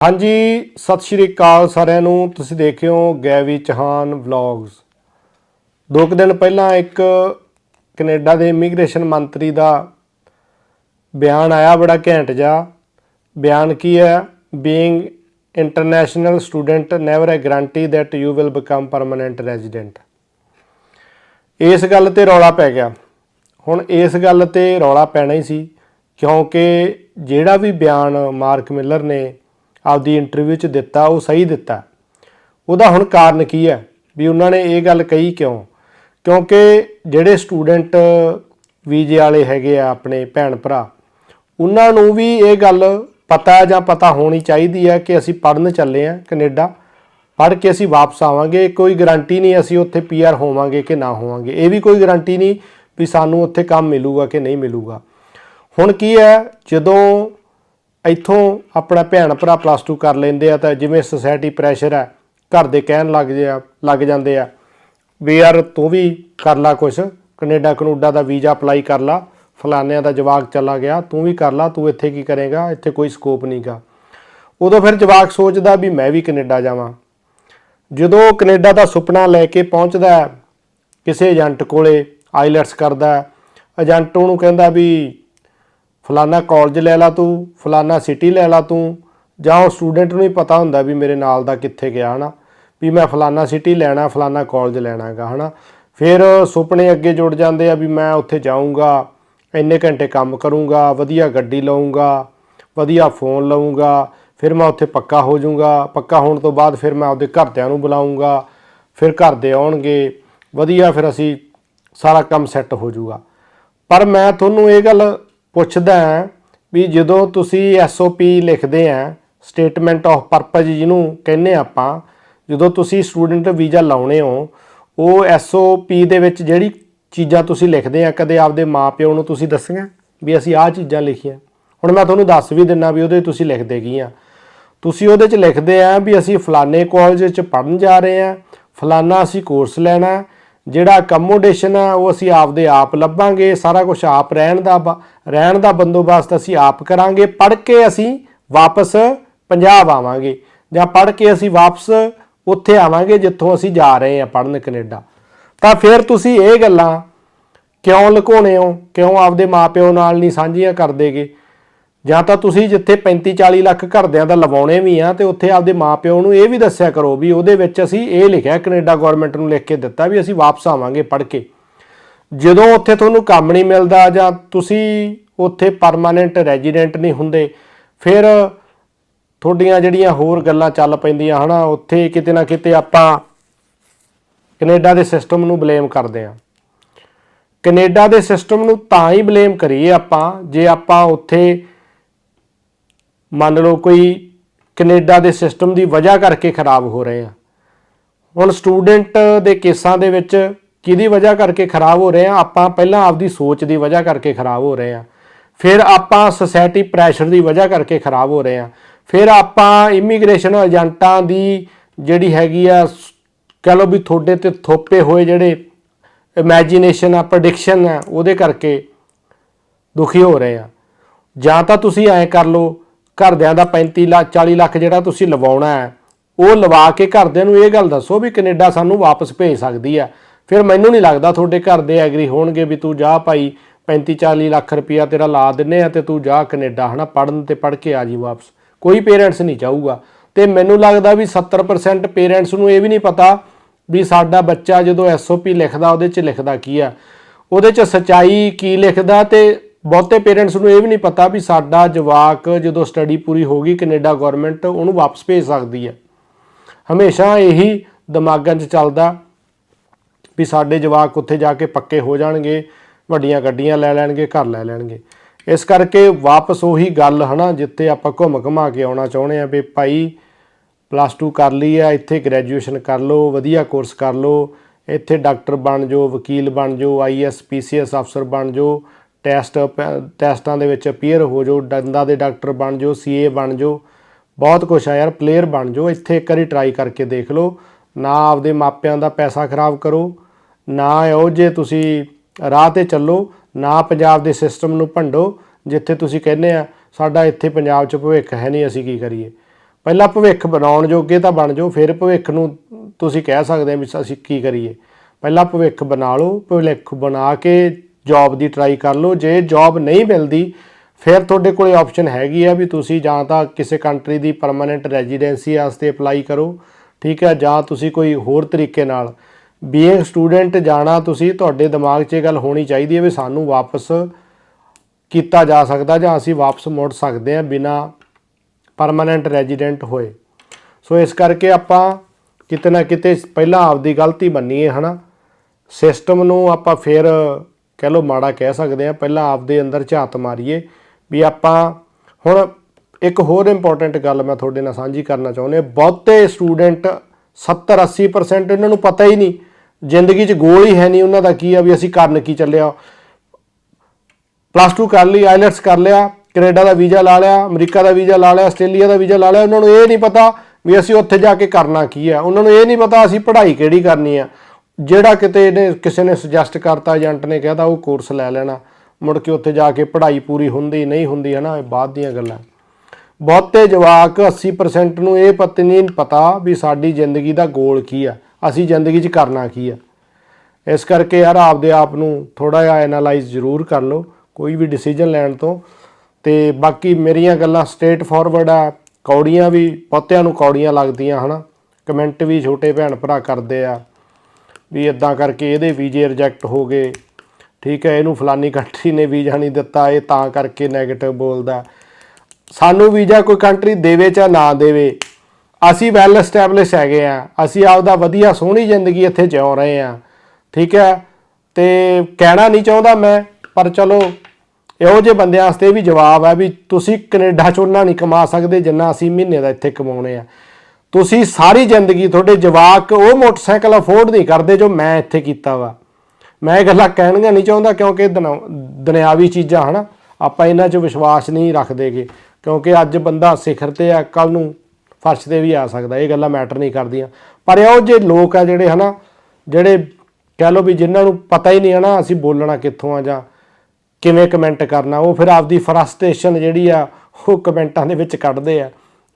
ਹਾਂਜੀ, ਸਤਿ ਸ਼੍ਰੀ ਅਕਾਲ ਸਾਰਿਆਂ ਨੂੰ। ਤੁਸੀਂ ਦੇਖ ਰਹੇ ਹੋ ਗੈਵੀ ਚਹਾਨ ਵਲੌਗਸ ਦੋ ਕੁ ਦਿਨ ਪਹਿਲਾਂ ਇੱਕ ਕੈਨੇਡਾ ਦੇ ਇਮੀਗ੍ਰੇਸ਼ਨ ਮੰਤਰੀ ਦਾ ਬਿਆਨ ਆਇਆ ਬੜਾ ਘੈਂਟ ਜਿਹਾ। ਬਿਆਨ ਕੀ ਹੈ? Being international student never a guarantee that you will become permanent resident ਇਸ ਗੱਲ ਤੇ ਰੌਲਾ ਪੈ ਗਿਆ। ਹੁਣ ਇਸ ਗੱਲ ਤੇ ਰੌਲਾ ਪੈਣਾ ਹੀ ਸੀ, ਕਿਉਂਕਿ ਜਿਹੜਾ ਵੀ ਬਿਆਨ ਮਾਰਕ ਮਿਲਰ ਨੇ ਆਪਦੀ ਇੰਟਰਵਿਊ 'ਚ ਦਿੱਤਾ, ਉਹ ਸਹੀ ਦਿੱਤਾ। ਉਹਦਾ ਹੁਣ ਕਾਰਨ ਕੀ ਹੈ? ਵੀ ਉਹਨਾਂ ਨੇ ਇਹ ਗੱਲ ਕਹੀ ਕਿਉਂ? ਕਿਉਂਕਿ ਜਿਹੜੇ ਸਟੂਡੈਂਟ ਵੀਜ਼ੇ ਵਾਲੇ ਹੈਗੇ ਆ ਆਪਣੇ ਭੈਣ ਭਰਾ, ਉਹਨਾਂ ਨੂੰ ਵੀ ਇਹ ਗੱਲ ਪਤਾ ਜਾਂ ਪਤਾ ਹੋਣੀ ਚਾਹੀਦੀ ਹੈ ਕਿ ਅਸੀਂ ਪੜਨ ਚੱਲੇ ਆ ਕੈਨੇਡਾ, ਪੜ੍ਹ ਕੇ ਅਸੀਂ ਵਾਪਸ ਆਵਾਂਗੇ, ਕੋਈ ਗਾਰੰਟੀ ਨਹੀਂ ਅਸੀਂ ਉੱਥੇ ਪੀਆਰ ਹੋਵਾਂਗੇ ਕਿ ਨਾ ਹੋਵਾਂਗੇ। ਇਹ ਵੀ ਕੋਈ ਗਾਰੰਟੀ ਨਹੀਂ ਵੀ ਸਾਨੂੰ ਉੱਥੇ ਕੰਮ ਮਿਲੂਗਾ ਕਿ ਨਹੀਂ ਮਿਲੂਗਾ। ਹੁਣ ਕੀ ਹੈ? ਜਦੋਂ ਇੱਥੋਂ ਆਪਣਾ ਭੈਣ ਭਰਾ ਪਲੱਸ 2 ਕਰ ਲੈਂਦੇ ਆ ਤਾਂ ਜਿਵੇਂ ਸੋਸਾਇਟੀ ਪ੍ਰੈਸ਼ਰ ਹੈ ਘਰ ਦੇ ਕਹਿਣ ਲੱਗ ਜਾ ਲੱਗ ਜਾਂਦੇ ਆ, ਵੀ ਯਾਰ ਤੂੰ ਵੀ ਕਰ ਲਾ ਕੁਛ, ਕੈਨੇਡਾ ਕਨੂਡਾ ਦਾ ਵੀਜ਼ਾ ਅਪਲਾਈ ਕਰ ਲਾ ਫਲਾਨਿਆਂ ਦਾ ਜਵਾਕ ਚਲਾ ਗਿਆ, ਤੂੰ ਵੀ ਕਰ ਲਾ, ਤੂੰ ਇੱਥੇ ਕੀ ਕਰੇਗਾ, ਇੱਥੇ ਕੋਈ ਸਕੋਪ ਨਹੀਂਗਾ ਉਦੋਂ ਫਿਰ ਜਵਾਕ ਸੋਚਦਾ ਵੀ ਮੈਂ ਵੀ ਕੈਨੇਡਾ ਜਾਵਾਂ। ਜਦੋਂ ਉਹ ਕੈਨੇਡਾ ਦਾ ਸੁਪਨਾ ਲੈ ਕੇ ਪਹੁੰਚਦਾ ਕਿਸੇ ਏਜੰਟ ਕੋਲੇ, ਆਈਲੈਟਸ ਕਰਦਾ ਏਜੰਟ ਉਹਨੂੰ ਕਹਿੰਦਾ ਵੀ ਫਲਾਨਾ ਕਾਲਜ ਲੈ ਲਾ ਤੂੰ, ਫਲਾਨਾ ਸਿਟੀ ਲੈ ਲਾ ਤੂੰ, ਜਾਂ ਉਹ ਸਟੂਡੈਂਟ ਨੂੰ ਹੀ ਪਤਾ ਹੁੰਦਾ ਵੀ ਮੇਰੇ ਨਾਲ ਦਾ ਕਿੱਥੇ ਗਿਆ, ਹਨਾ? ਵੀ ਮੈਂ ਫਲਾਨਾ ਸਿਟੀ ਲੈਣਾ, ਫਲਾਨਾ ਕਾਲਜ ਲੈਣਾਗਾ, ਹਨਾ? ਫਿਰ ਸੁਪਨੇ ਅੱਗੇ ਜੁੜ ਜਾਂਦੇ ਆ ਵੀ ਮੈਂ ਉੱਥੇ ਜਾਊਂਗਾ, ਇੰਨੇ ਘੰਟੇ ਕੰਮ ਕਰੂੰਗਾ, ਵਧੀਆ ਗੱਡੀ ਲਵਾਂਗਾ ਵਧੀਆ ਫੋਨ ਲਵਾਂਗਾ ਫਿਰ ਮੈਂ ਉੱਥੇ ਪੱਕਾ ਹੋ ਜਾਊਂਗਾ, ਪੱਕਾ ਹੋਣ ਤੋਂ ਬਾਅਦ ਫਿਰ ਮੈਂ ਆਪਦੇ ਘਰਦਿਆਂ ਨੂੰ ਬੁਲਾਉਂਗਾ ਫਿਰ ਘਰ ਦੇ ਆਉਣਗੇ, ਵਧੀਆ ਫਿਰ ਅਸੀਂ ਸਾਰਾ ਕੰਮ ਸੈੱਟ ਹੋ ਜਾਊਗਾ। ਪਰ ਮੈਂ ਤੁਹਾਨੂੰ ਇਹ ਗੱਲ ਪੁੱਛਦਾ ਹਾਂ ਵੀ ਜਦੋਂ ਤੁਸੀਂ ਐਸਓਪੀ ਲਿਖਦੇ ਆ ਸਟੇਟਮੈਂਟ ਆਫ ਪਰਪਸ ਜਿਹਨੂੰ ਕਹਿੰਦੇ ਆ ਆਪਾਂ, ਜਦੋਂ ਤੁਸੀਂ ਸਟੂਡੈਂਟ ਵੀਜ਼ਾ ਲਾਉਣੇ ਹੋ, ਉਹ ਐਸਓਪੀ ਦੇ ਵਿੱਚ ਜਿਹੜੀ ਚੀਜ਼ਾਂ ਤੁਸੀਂ ਲਿਖਦੇ ਆ ਕਦੇ ਆਪਦੇ ਮਾਪਿਓ ਨੂੰ ਤੁਸੀਂ ਦੱਸੀਆਂ ਵੀ ਅਸੀਂ ਆਹ ਚੀਜ਼ਾਂ ਲਿਖੀਆਂ? ਹੁਣ ਮੈਂ ਤੁਹਾਨੂੰ ਦੱਸ ਵੀ ਦਿੰਨਾ ਵੀ ਉਹਦੇ 'ਚ ਤੁਸੀਂ ਲਿਖਦੇ ਕੀ ਆ। ਤੁਸੀਂ ਉਹਦੇ 'ਚ ਲਿਖਦੇ ਆ ਵੀ ਅਸੀਂ ਫਲਾਣੇ ਕਾਲਜ 'ਚ ਪੜਨ ਜਾ ਰਹੇ ਆ ਫਲਾਨਾ ਅਸੀਂ ਕੋਰਸ ਲੈਣਾ ਜਿਹੜਾ ਅਕਮੋਡੇਸ਼ਨ ਆ ਉਹ ਅਸੀਂ ਆਪਦੇ ਆਪ ਲੱਭਾਂਗੇ, ਸਾਰਾ ਕੁਝ ਆਪ ਰਹਿਣ ਦਾ ਬ- ਰਹਿਣ ਦਾ ਬੰਦੋਬਸਤ ਅਸੀਂ ਆਪ ਕਰਾਂਗੇ। ਪੜ ਕੇ ਅਸੀਂ ਵਾਪਸ ਪੰਜਾਬ ਆਵਾਂਗੇ। ਜਾਂ ਪੜ ਕੇ ਅਸੀਂ ਵਾਪਸ ਉੱਥੇ ਆਵਾਂਗੇ, ਜਿੱਥੋਂ ਅਸੀਂ ਜਾ ਰਹੇ ਆ ਪੜਨ ਕੈਨੇਡਾ। ਤਾਂ ਫਿਰ ਤੁਸੀਂ ਇਹ ਗੱਲਾਂ ਕਿਉਂ ਲੁਕਾਉਣੇ ਹੋ? ਕਿਉਂ ਆਪਦੇ ਮਾਪਿਓ ਨਾਲ ਨਹੀਂ ਸਾਂਝੀਆਂ ਕਰਦੇਗੇ ਜਾਂ ਤਾਂ ਤੁਸੀਂ ਜਿੱਥੇ 35 40 ਲੱਖ ਘਰਦਿਆਂ ਦਾ ਲਵਾਉਣੇ ਵੀ ਆ ਤੇ ਉੱਥੇ ਆਪਦੇ ਮਾਪਿਓ ਨੂੰ ਇਹ ਵੀ ਦੱਸਿਆ ਕਰੋ ਵੀ ਉਹਦੇ ਵਿੱਚ ਅਸੀਂ ਇਹ ਲਿਖਿਆ, ਕੈਨੇਡਾ ਗਵਰਨਮੈਂਟ ਨੂੰ ਲਿਖ ਕੇ ਦਿੱਤਾ ਵੀ ਅਸੀਂ ਵਾਪਸ ਆਵਾਂਗੇ ਪੜ੍ਹ ਕੇ। ਜਦੋਂ ਉੱਥੇ ਤੁਹਾਨੂੰ ਕੰਮ ਨਹੀਂ ਮਿਲਦਾ ਜਾਂ ਤੁਸੀਂ ਉੱਥੇ ਪਰਮਾਨੈਂਟ ਰੈਜ਼ੀਡੈਂਟ ਨਹੀਂ ਹੁੰਦੇ, ਫਿਰ ਤੁਹਾਡੀਆਂ ਜਿਹੜੀਆਂ ਹੋਰ ਗੱਲਾਂ ਚੱਲ ਪੈਂਦੀਆਂ ਹਨਾ, ਉੱਥੇ ਕਿਤੇ ਨਾ ਕਿਤੇ ਆਪਾਂ ਕੈਨੇਡਾ ਦੇ ਸਿਸਟਮ ਨੂੰ ਬਲੇਮ ਕਰਦੇ ਆ। ਕੈਨੇਡਾ ਦੇ ਸਿਸਟਮ ਨੂੰ ਤਾਂ ਹੀ ਬਲੇਮ ਕਰੀਏ ਆਪਾਂ, ਜੇ ਆਪਾਂ ਉੱਥੇ ਮੰਨ ਲਓ ਕੋਈ ਕੈਨੇਡਾ ਦੇ ਸਿਸਟਮ ਦੀ ਵਜ੍ਹਾ ਕਰਕੇ ਖਰਾਬ ਹੋ ਰਹੇ ਆ। ਹੁਣ ਸਟੂਡੈਂਟ ਦੇ ਕੇਸਾਂ ਦੇ ਵਿੱਚ ਕਿਹਦੀ ਵਜ੍ਹਾ ਕਰਕੇ ਖਰਾਬ ਹੋ ਰਹੇ ਆ? ਆਪਾਂ ਪਹਿਲਾਂ ਆਪਦੀ ਸੋਚ ਦੀ ਵਜ੍ਹਾ ਕਰਕੇ ਖਰਾਬ ਹੋ ਰਹੇ ਆ। ਫਿਰ ਆਪਾਂ ਸੋਸਾਇਟੀ ਪ੍ਰੈਸ਼ਰ ਦੀ ਵਜ੍ਹਾ ਕਰਕੇ ਖਰਾਬ ਹੋ ਰਹੇ ਆ। ਫਿਰ ਆਪਾਂ ਇਮੀਗ੍ਰੇਸ਼ਨ ਏਜੰਟਾਂ ਦੀ ਜਿਹੜੀ ਹੈਗੀ ਆ ਸ- ਕਹਿ ਲਓ ਵੀ ਤੁਹਾਡੇ ਤੇ ਥੋਪੇ ਹੋਏ ਜਿਹੜੇ ਇਮੇਜਿਨੇਸ਼ਨ ਆ ਪ੍ਰੈਡਿਕਸ਼ਨ ਆ, ਉਹਦੇ ਕਰਕੇ ਦੁਖੀ ਹੋ ਰਹੇ ਆ। ਜਾਂ ਤਾਂ ਤੁਸੀਂ ਐਂ ਕਰ ਲਓ ਘਰਦਿਆਂ ਦਾ 35 ਲੱਖ 40 ਲੱਖ ਜਿਹੜਾ ਤੁਸੀਂ ਲਵਾਉਣਾ ਹੈ, ਉਹ ਲਵਾ ਕੇ ਘਰਦਿਆਂ ਨੂੰ ਇਹ ਗੱਲ ਦੱਸੋ ਵੀ ਕੈਨੇਡਾ ਸਾਨੂੰ ਵਾਪਸ ਭੇਜ ਸਕਦੀ ਆ ਫਿਰ ਮੈਨੂੰ ਨਹੀਂ ਲੱਗਦਾ ਤੁਹਾਡੇ ਘਰ ਦੇ ਐਗਰੀ ਹੋਣਗੇ ਵੀ ਤੂੰ ਜਾ ਭਾਈ 35 40 ਲੱਖ ਰੁਪਇਆ ਤੇਰਾ ਲਾ ਦਿੰਨੇ ਆ ਤੇ ਤੂੰ ਜਾ ਕੈਨੇਡਾ ਹਨਾ ਪੜਨ ਤੇ ਪੜ ਕੇ ਆ ਜੀ ਵਾਪਸ। ਕੋਈ ਪੇਰੈਂਟਸ ਨਹੀਂ ਚਾਹੂਗਾ। ਤੇ ਮੈਨੂੰ ਲੱਗਦਾ ਵੀ 70% ਪੇਰੈਂਟਸ ਨੂੰ ਇਹ ਵੀ ਨਹੀਂ ਪਤਾ ਵੀ ਸਾਡਾ ਬੱਚਾ ਜਦੋਂ ਐਸਓਪੀ ਲਿਖਦਾ, ਉਹਦੇ 'ਚ ਲਿਖਦਾ ਕੀ ਆ ਉਹਦੇ 'ਚ ਸਚਾਈ ਕੀ ਲਿਖਦਾ ਤੇ ਬਹੁਤੇ ਪੇਰੈਂਟਸ ਨੂੰ ਇਹ ਵੀ ਨਹੀਂ ਪਤਾ ਵੀ ਸਾਡਾ ਜਵਾਕ ਜਦੋਂ ਸਟੱਡੀ ਪੂਰੀ ਹੋ ਗਈ ਕੈਨੇਡਾ ਗਵਰਨਮੈਂਟ ਉਹਨੂੰ ਵਾਪਸ ਭੇਜ ਸਕਦੀ ਹੈ। ਹਮੇਸ਼ਾ ਇਹੀ ਦਿਮਾਗਾਂ 'ਚ ਚੱਲਦਾ ਵੀ ਸਾਡੇ ਜਵਾਕ ਉੱਥੇ ਜਾ ਕੇ ਪੱਕੇ ਹੋ ਜਾਣਗੇ, ਵੱਡੀਆਂ ਗੱਡੀਆਂ ਲੈ ਲੈਣਗੇ, ਘਰ ਲੈ ਲੈਣਗੇ। ਇਸ ਕਰਕੇ ਵਾਪਸ ਉਹੀ ਗੱਲ ਹਨਾ, ਜਿੱਥੇ ਆਪਾਂ ਘੁੰਮ ਘਮਾ ਕੇ ਆਉਣਾ ਚਾਹੁੰਦੇ ਆ ਵੀ ਭਾਈ ਪਲੱਸ 2 ਕਰ ਲਈ ਆ ਇੱਥੇ ਗ੍ਰੈਜੂਏਸ਼ਨ ਕਰ ਲਓ, ਵਧੀਆ ਕੋਰਸ ਕਰ ਲਓ, ਇੱਥੇ ਡਾਕਟਰ ਬਣ ਜਾਓ, ਵਕੀਲ ਬਣ ਜਾਓ ਆਈਐਸ ਪੀਸੀਐਸ ਅਫਸਰ ਬਣ ਜਾਓ ਟੈਸਟ, ਟੈਸਟਾਂ ਦੇ ਵਿੱਚ ਅਪੀਅਰ ਹੋ ਜਾਓ ਦੰਦਾਂ ਦੇ ਡਾਕਟਰ ਬਣ ਜਾਓ ਸੀਏ ਬਣ ਜਾਓ, ਬਹੁਤ ਕੁਛ ਆ ਯਾਰ ਪਲੇਅਰ ਬਣ ਜਾਓ, ਇੱਥੇ ਇੱਕ ਵਾਰੀ ਟਰਾਈ ਕਰਕੇ ਦੇਖ ਲਓ, ਨਾ ਆਪਦੇ ਮਾਪਿਆਂ ਦਾ ਪੈਸਾ ਖਰਾਬ ਕਰੋ, ਨਾ ਇਹੋ ਜੇ ਤੁਸੀਂ ਰਾਹ ਤੇ ਚੱਲੋ, ਨਾ ਪੰਜਾਬ ਦੇ ਸਿਸਟਮ ਨੂੰ ਭੰਡੋ, ਜਿੱਥੇ ਤੁਸੀਂ ਕਹਿੰਦੇ ਆ, ਸਾਡਾ ਇੱਥੇ ਪੰਜਾਬ 'ਚ ਭਵਿੱਖ ਹੈ ਨਹੀਂ, ਅਸੀਂ ਕੀ ਕਰੀਏ? ਪਹਿਲਾਂ ਭਵਿੱਖ ਬਣਾਉਣ ਜੋਗੇ ਤਾਂ ਬਣ ਜਾਓ, ਫਿਰ ਭਵਿੱਖ ਨੂੰ ਤੁਸੀਂ ਕਹਿ ਸਕਦੇ ਆ ਵੀ ਅਸੀਂ ਕੀ ਕਰੀਏ? ਪਹਿਲਾਂ ਭਵਿੱਖ ਬਣਾ ਲਓ, ਭਵਿੱਖ ਬਣਾ ਕੇ ਜੌਬ ਦੀ ਟਰਾਈ ਕਰ ਲਓ। ਜੇ ਜੌਬ ਨਹੀਂ ਮਿਲਦੀ, ਫਿਰ ਤੁਹਾਡੇ ਕੋਲੇ ਆਪਸ਼ਨ ਹੈਗੀ ਆ ਵੀ ਤੁਸੀਂ ਜਾਂ ਤਾਂ ਕਿਸੇ ਕੰਟਰੀ ਦੀ ਪਰਮਨੈਂਟ ਰੈਜ਼ੀਡੈਂਸੀ ਵਾਸਤੇ ਅਪਲਾਈ ਕਰੋ, ਠੀਕ ਹੈ ਜਾਂ ਤੁਸੀਂ ਕੋਈ ਹੋਰ ਤਰੀਕੇ ਨਾਲ। ਬੀਇੰਗ ਸਟੂਡੈਂਟ ਜਾਣਾ ਤੁਸੀਂ, ਤੁਹਾਡੇ ਦਿਮਾਗ 'ਚ ਇਹ ਗੱਲ ਹੋਣੀ ਚਾਹੀਦੀ ਹੈ ਵੀ ਸਾਨੂੰ ਵਾਪਸ ਕੀਤਾ ਜਾ ਸਕਦਾ ਜਾਂ ਅਸੀਂ ਵਾਪਸ ਮੁੜ ਸਕਦੇ ਹਾਂ ਬਿਨਾ ਪਰਮਨੈਂਟ ਰੈਜ਼ੀਡੈਂਟ ਹੋਏ। ਸੋ ਇਸ ਕਰਕੇ ਆਪਾਂ ਕਿਤੇ ਨਾ ਕਿਤੇ ਪਹਿਲਾਂ ਆਪਦੀ ਗਲਤੀ ਮੰਨੀਏ, ਹਨਾ। ਸਿਸਟਮ ਨੂੰ ਆਪਾਂ ਫਿਰ ਕਹਿ ਲਓ ਮਾੜਾ ਕਹਿ ਸਕਦੇ ਆ ਪਹਿਲਾਂ ਆਪਦੇ ਅੰਦਰ ਝਾਤ ਮਾਰੀਏ ਵੀ ਆਪਾਂ ਹੁਣ ਇੱਕ ਹੋਰ ਇੰਪੋਰਟੈਂਟ ਗੱਲ ਮੈਂ ਤੁਹਾਡੇ ਨਾਲ ਸਾਂਝੀ ਕਰਨਾ ਚਾਹੁੰਦਾ ਬਹੁਤੇ ਸਟੂਡੈਂਟ 70 80% ਇਹਨਾਂ ਨੂੰ ਪਤਾ ਹੀ ਨਹੀਂ, ਜ਼ਿੰਦਗੀ 'ਚ ਗੋਲ ਹੀ ਹੈ ਨਹੀਂ ਉਹਨਾਂ ਦਾ ਕੀ ਆ ਵੀ ਅਸੀਂ ਕਰਨ ਕੀ ਚੱਲਿਆ ਪਲੱਸ 2 ਕਰ ਲਈ ਆਈਲੈਟਸ ਕਰ ਲਿਆ, ਕੈਨੇਡਾ ਦਾ ਵੀਜ਼ਾ ਲਾ ਲਿਆ, ਅਮਰੀਕਾ ਦਾ ਵੀਜ਼ਾ ਲਾ ਲਿਆ, ਆਸਟ੍ਰੇਲੀਆ ਦਾ ਵੀਜ਼ਾ ਲਾ ਲਿਆ, ਉਹਨਾਂ ਨੂੰ ਇਹ ਨਹੀਂ ਪਤਾ ਵੀ ਅਸੀਂ ਉੱਥੇ ਜਾ ਕੇ ਕਰਨਾ ਕੀ ਆ। ਉਹਨਾਂ ਨੂੰ ਇਹ ਨਹੀਂ ਪਤਾ ਅਸੀਂ ਪੜ੍ਹਾਈ ਕਿਹੜੀ ਕਰਨੀ ਆ। ਜਿਹੜਾ ਕਿਤੇ ਇਹਨੇ ਕਿਸੇ ਨੇ ਸੁਜੈਸਟ ਕਰਤਾ ਏਜੰਟ ਨੇ ਕਹਿਤਾ, ਉਹ ਕੋਰਸ ਲੈ ਲੈਣਾ। ਮੁੜ ਕੇ ਉੱਥੇ ਜਾ ਕੇ ਪੜ੍ਹਾਈ ਪੂਰੀ ਹੁੰਦੀ, ਨਹੀਂ ਹੁੰਦੀ ਹੈ ਨਾ ਇਹ ਬਾਅਦ ਦੀਆਂ ਗੱਲਾਂ। ਬਹੁਤੇ ਜਵਾਕ 80% ਨੂੰ ਇਹ ਪਤਾ, ਨਹੀਂ ਪਤਾ ਵੀ ਸਾਡੀ ਜ਼ਿੰਦਗੀ ਦਾ ਗੋਲ ਕੀ ਆ, ਅਸੀਂ ਜ਼ਿੰਦਗੀ 'ਚ ਕਰਨਾ ਕੀ ਆ। ਇਸ ਕਰਕੇ ਯਾਰ ਆਪਦੇ ਆਪ ਨੂੰ ਥੋੜਾ ਜਿਹਾ ਐਨਾਲਾਈਜ਼ ਜ਼ਰੂਰ ਕਰ ਲਓ, ਕੋਈ ਵੀ ਡਿਸੀਜਨ ਲੈਣ ਤੋਂ। ਤੇ ਬਾਕੀ ਮੇਰੀਆਂ ਗੱਲਾਂ ਸਟ੍ਰੇਟ ਫਾਰਵਰਡ ਆ, ਕੌੜੀਆਂ ਵੀ, ਬਹੁਤਿਆਂ ਨੂੰ ਕੌੜੀਆਂ ਲੱਗਦੀਆਂ, ਹਨਾ। ਕਮੈਂਟ ਵੀ ਛੋਟੇ ਭੈਣ ਭਰਾ ਕਰਦੇ ਆ। ਵੀ ਇਦਾਂ ਕਰਕੇ ਇਹਦੇ ਵੀਜ਼ੇ ਰਿਜੈਕਟ ਹੋ ਗਏ। ਠੀਕ ਹੈ, ਇਹਨੂੰ ਫਲਾਨੀ ਕੰਟਰੀ ਨੇ ਵੀਜ਼ਾ ਨਹੀਂ ਦਿੱਤਾ, ਇਹ ਤਾਂ ਕਰਕੇ 네ਗੇਟਿਵ ਬੋਲਦਾ। ਸਾਨੂੰ ਵੀਜ਼ਾ ਕੋਈ ਕੰਟਰੀ ਦੇਵੇ ਜਾਂ ਨਾ ਦੇਵੇ, ਅਸੀਂ ਵੈਲ ਐਸਟੈਬਲਿਸ਼ ਹੈਗੇ ਆ, ਅਸੀਂ ਆਪਦਾ ਵਧੀਆ ਸੋਹਣੀ ਜ਼ਿੰਦਗੀ ਇੱਥੇ ਜਿਉ ਰਹੇ ਆ। ਠੀਕ ਹੈ, ਤੇ ਕਹਿਣਾ ਨਹੀਂ ਚਾਹੁੰਦਾ ਮੈਂ, ਪਰ ਚਲੋ, ਇਹੋ ਜਿਹੇ ਬੰਦਿਆਂ ਵਾਸਤੇ ਇਹ ਵੀ ਜਵਾਬ ਹੈ ਵੀ ਤੁਸੀਂ ਕੈਨੇਡਾ 'ਚ ਉਹਨਾਂ ਨਹੀਂ ਕਮਾ ਸਕਦੇ ਜਿੰਨਾ ਅਸੀਂ ਮਹੀਨੇ ਦਾ ਇੱਥੇ ਕਮਾਉਣੇ ਆ। ਤੁਸੀਂ ਸਾਰੀ ਜ਼ਿੰਦਗੀ ਤੁਹਾਡੇ ਜਵਾਕ ਉਹ ਮੋਟਰਸਾਈਕਲ ਅਫੋਰਡ ਨਹੀਂ ਕਰਦੇ ਜੋ ਮੈਂ ਇੱਥੇ ਕੀਤਾ ਵਾ। ਮੈਂ ਇਹ ਗੱਲਾਂ ਕਹਿਣੀਆਂ ਨਹੀਂ ਚਾਹੁੰਦਾ ਕਿਉਂਕਿ ਇਹ ਦੁਨਾ- ਦੁਨਿਆਵੀ ਚੀਜ਼ਾਂ, ਹਨਾ? ਆਪਾਂ ਇਹਨਾਂ 'ਚ ਵਿਸ਼ਵਾਸ ਨਹੀਂ ਰੱਖਦੇਗੇ ਕਿਉਂਕਿ ਅੱਜ ਬੰਦਾ ਸਿਖਰ ਤੇ ਆ ਕੱਲ ਨੂੰ ਫਰਸ਼ ਤੇ ਵੀ ਆ ਸਕਦਾ, ਇਹ ਗੱਲਾਂ ਮੈਟਰ ਨਹੀਂ ਕਰਦੀਆਂ। ਪਰ ਇਹੋ ਜਿਹੇ ਲੋਕ ਆ ਜਿਹੜੇ, ਹਨਾ? ਜਿਹੜੇ ਕਹਿ ਲਓ ਵੀ ਜਿਨ੍ਹਾਂ ਨੂੰ ਪਤਾ ਹੀ ਨਹੀਂ, ਹਨਾ, ਅਸੀਂ ਬੋਲਣਾ ਕਿੱਥੋਂ ਆ ਜਾਂ ਕਿਵੇਂ ਕਮੈਂਟ ਕਰਨਾ, ਉਹ ਫਿਰ ਆਪਦੀ ਫਰਸਟ੍ਰੇਸ਼ਨ ਜਿਹੜੀ ਆ, ਉਹ ਕਮੈਂਟਾਂ ਦੇ ਵਿੱਚ ਕੱਢਦੇ ਆ।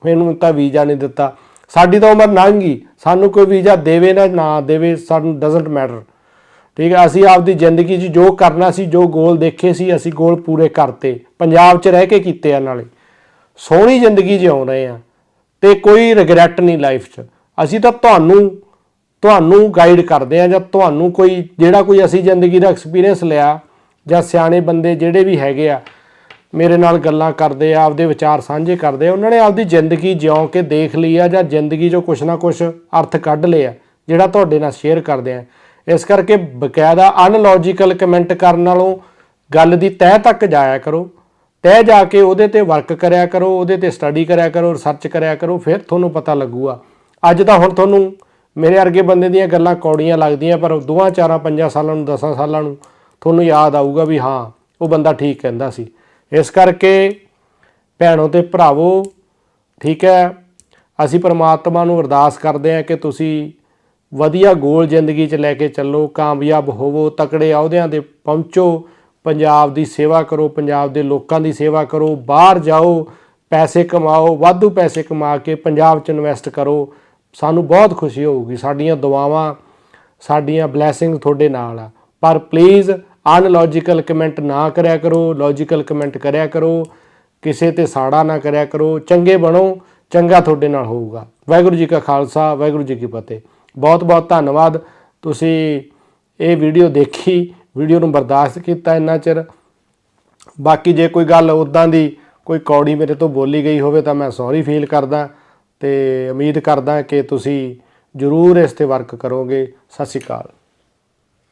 ਮੈਨੂੰ ਤਾਂ ਵੀਜ਼ਾ ਨਹੀਂ ਦਿੱਤਾ। ਸਾਡੀ ਤਾਂ ਉਮਰ ਲੰਘ ਗਈ। ਸਾਨੂੰ ਕੋਈ ਵੀਜ਼ਾ ਦੇਵੇ ਨਾ ਨਾ ਦੇਵੇ, ਸਾਨੂੰ ਡਸਨਟ ਮੈਟਰ ਠੀਕ ਹੈ, ਅਸੀਂ ਆਪਦੀ ਜ਼ਿੰਦਗੀ 'ਚ ਜੋ ਕਰਨਾ ਸੀ, ਜੋ ਗੋਲ ਦੇਖੇ ਸੀ, ਅਸੀਂ ਗੋਲ ਪੂਰੇ ਕਰਤੇ। ਪੰਜਾਬ 'ਚ ਰਹਿ ਕੇ ਕੀਤੇ ਆ ਨਾਲੇ। ਸੋਹਣੀ ਜ਼ਿੰਦਗੀ ਜਿਉਂ ਰਹੇ ਆ ਤੇ ਕੋਈ ਰਿਗਰੈਟ ਨਹੀਂ ਲਾਈਫ 'ਚ। ਅਸੀਂ ਤਾਂ ਤੁਹਾਨੂੰ ਤੁਹਾਨੂੰ ਗਾਈਡ ਕਰਦੇ ਆ ਜਾਂ ਤੁਹਾਨੂੰ ਕੋਈ, ਜਿਹੜਾ ਕੋਈ ਅਸੀਂ ਜ਼ਿੰਦਗੀ ਦਾ ਐਕਸਪੀਰੀਅੰਸ ਲਿਆ ਜਾਂ ਸਿਆਣੇ ਬੰਦੇ ਜਿਹੜੇ ਵੀ ਹੈਗੇ ਆ ਮੇਰੇ ਨਾਲ ਗੱਲਾਂ ਕਰਦੇ ਆ, ਆਪਦੇ ਵਿਚਾਰ ਸਾਂਝੇ ਕਰਦੇ ਆ। ਉਹਨਾਂ ਨੇ ਆਪਦੀ ਜ਼ਿੰਦਗੀ ਜਿਉਂ ਕੇ ਦੇਖ ਲਈ ਆ ਜਾਂ ਜ਼ਿੰਦਗੀ 'ਚੋਂ ਕੁਛ ਨਾ ਕੁਛ ਅਰਥ ਕੱਢ ਲਿਆ ਜਿਹੜਾ ਤੁਹਾਡੇ ਨਾਲ ਸ਼ੇਅਰ ਕਰਦੇ ਆ। ਇਸ ਕਰਕੇ ਬਕਾਇਦਾ ਅਨਲੌਜੀਕਲ ਕਮੈਂਟ ਕਰਨ ਨਾਲੋਂ ਗੱਲ ਦੀ ਤਹਿ ਤੱਕ ਜਾਇਆ ਕਰੋ। ਤਹਿ ਜਾ ਕੇ ਉਹਦੇ ਤੇ ਵਰਕ ਕਰਿਆ ਕਰੋ, ਉਹਦੇ ਤੇ ਸਟੱਡੀ ਕਰਿਆ ਕਰੋ ਰਿਸਰਚ ਕਰਿਆ ਕਰੋ, ਫਿਰ ਤੁਹਾਨੂੰ ਪਤਾ ਲੱਗੂਗਾ। ਅੱਜ ਤਾਂ ਹੁਣ ਤੁਹਾਨੂੰ ਮੇਰੇ ਵਰਗੇ ਬੰਦੇ ਦੀਆਂ ਗੱਲਾਂ ਕੌੜੀਆਂ ਲੱਗਦੀਆਂ, ਪਰ ਦੋਆਂ ਚਾਰਾਂ ਪੰਜਾਂ ਸਾਲਾਂ ਨੂੰ 10 ਸਾਲਾਂ ਨੂੰ ਤੁਹਾਨੂੰ ਯਾਦ ਆਊਗਾ ਵੀ ਹਾਂ, ਉਹ ਬੰਦਾ ਠੀਕ ਕਹਿੰਦਾ ਸੀ। ਇਸ ਕਰਕੇ ਭੈਣੋ ਤੇ ਭਰਾਵੋ, ਠੀਕ ਹੈ, ਅਸੀਂ ਪ੍ਰਮਾਤਮਾ ਨੂੰ ਅਰਦਾਸ ਕਰਦੇ ਹਾਂ ਕਿ ਤੁਸੀਂ ਵਧੀਆ ਗੋਲ ਜ਼ਿੰਦਗੀ 'ਚ ਲੈ ਕੇ ਚੱਲੋ, ਕਾਮਯਾਬ ਹੋਵੋ, ਤਕੜੇ ਅਹੁਦਿਆਂ ਤੇ ਪਹੁੰਚੋ, ਪੰਜਾਬ ਦੀ ਸੇਵਾ ਕਰੋ, ਪੰਜਾਬ ਦੇ ਲੋਕਾਂ ਦੀ ਸੇਵਾ ਕਰੋ, ਬਾਹਰ ਜਾਓ, ਪੈਸੇ ਕਮਾਓ, ਵਾਧੂ ਪੈਸੇ ਕਮਾ ਕੇ ਪੰਜਾਬ 'ਚ ਇਨਵੈਸਟ ਕਰੋ, ਸਾਨੂੰ ਬਹੁਤ ਖੁਸ਼ੀ ਹੋਊਗੀ, ਸਾਡੀਆਂ ਦੁਆਵਾਂ, ਸਾਡੀਆਂ ਬਲੇਸਿੰਗ ਤੁਹਾਡੇ ਨਾਲ ਆ। ਪਰ ਪਲੀਜ਼ ਅਨਲੌਜੀਕਲ ਕਮੈਂਟ ਨਾ ਕਰਿਆ ਕਰੋ, ਲੌਜੀਕਲ ਕਮੈਂਟ ਕਰਿਆ ਕਰੋ, ਕਿਸੇ ਤੇ ਸਾੜਾ ਨਾ ਕਰਿਆ ਕਰੋ, ਚੰਗੇ ਬਣੋ, ਚੰਗਾ ਤੁਹਾਡੇ ਨਾਲ ਹੋਊਗਾ। ਵਾਹਿਗੁਰੂ ਜੀ ਕਾ ਖਾਲਸਾ, ਵਾਹਿਗੁਰੂ ਜੀ ਕੀ ਫਤਿਹ। ਬਹੁਤ ਬਹੁਤ ਧੰਨਵਾਦ। ਤੁਸੀਂ ਇਹ ਵੀਡੀਓ ਦੇਖੀ, ਵੀਡੀਓ ਨੂੰ ਬਰਦਾਸ਼ਤ ਕੀਤਾ ਇੰਨਾ ਚਿਰ। ਬਾਕੀ ਜੇ ਕੋਈ ਗੱਲ ਉਦਾਂ ਦੀ ਕੋਈ ਕੌੜੀ ਮੇਰੇ ਤੋਂ ਬੋਲੀ ਗਈ ਹੋਵੇ ਤਾਂ ਮੈਂ ਸੌਰੀ ਫੀਲ ਕਰਦਾ ਤੇ ਉਮੀਦ ਕਰਦਾ ਕਿ ਤੁਸੀਂ ਜ਼ਰੂਰ ਇਸ ਤੇ ਵਰਕ ਕਰੋਗੇ। ਸਤਿ ਸ਼੍ਰੀ ਅਕਾਲ।